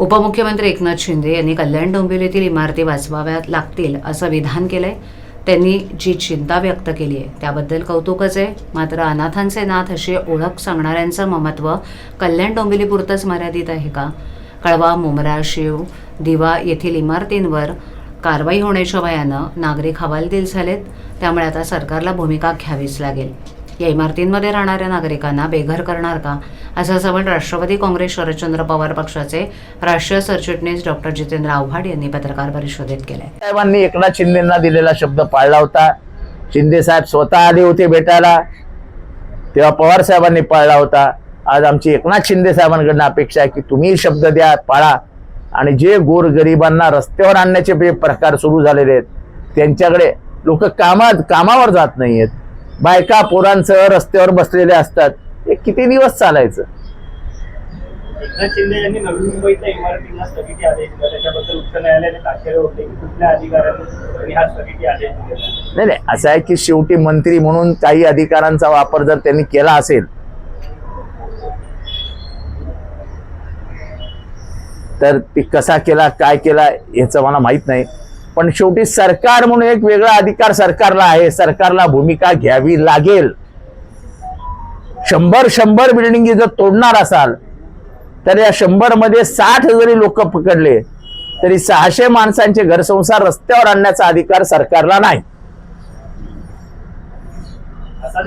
उपमुख्यमंत्री एकनाथ शिंदे यांनी कल्याण डोंबिवलीतील इमारती वाचवाव्यात लागतील असं विधान केलंय. त्यांनी जी चिंता व्यक्त केली आहे त्याबद्दल कौतुकच आहे. मात्र अनाथांचे नाथ अशी ओळख सांगणाऱ्यांचं ममत्व कल्याण डोंबिवलीपुरतंच मर्यादित आहे का? कळवा मुमरा शिव दिवा येथील इमारतींवर कारवाई होण्याच्या वयानं नागरिक हवालदिल झालेत. त्यामुळे आता सरकारला भूमिका घ्यावीच लागेल. या इमारतींमध्ये राहणाऱ्या नागरिकांना बेघर करणार का? असा सवाल राष्ट्रवादी काँग्रेस शरदचंद्र पवार पक्षाचे राष्ट्रीय सरचिटणीस डॉक्टर जितेंद्र आव्हाड यांनी पत्रकार परिषदेत केले साहेबांनी एकनाथ शिंदेना दिलेला शब्द पाळला होता. शिंदे साहेब स्वतः आले होते भेटायला. तेव्हा पवार साहेबांनी पाळला होता. आज आमची एकनाथ शिंदे साहेबांकडनं अपेक्षा आहे की तुम्ही शब्द द्या पाळा. आणि जे गोरगरिबांना रस्त्यावर आणण्याचे जे प्रकार सुरू झालेले आहेत त्यांच्याकडे लोक कामात कामावर जात नाहीयेत. बायका पोरांसह रस्त्यावर बसलेले असतात. हे किती दिवस चालायचं? एकनाथ शिंदे यांनी नवी मुंबईच्या इमारतींना स्थगिती आदेश दिला. त्याच्याबद्दल उच्च न्यायालयाने ताशेरे होते की कुठल्या अधिकाऱ्यांनी हा स्थगिती आदेश दिलेला नाही नाही. असं आहे की शेवटी मंत्री म्हणून काही अधिकारांचा वापर जर त्यांनी केला असेल तर ती कसा केला काय केला याचं मला माहीत नाही. पण शेवटी सरकार म्हणून एक वेगळा अधिकार सरकारला आहे. सरकारला भूमिका घ्यावी लागेल. शंभर शंभर बिल्डिंगी जर तोडणार असाल तर या शंभरमध्ये साठ जरी लोक पकडले तरी सहाशे माणसांचे घरसंसार रस्त्यावर आणण्याचा अधिकार सरकारला नाही. असा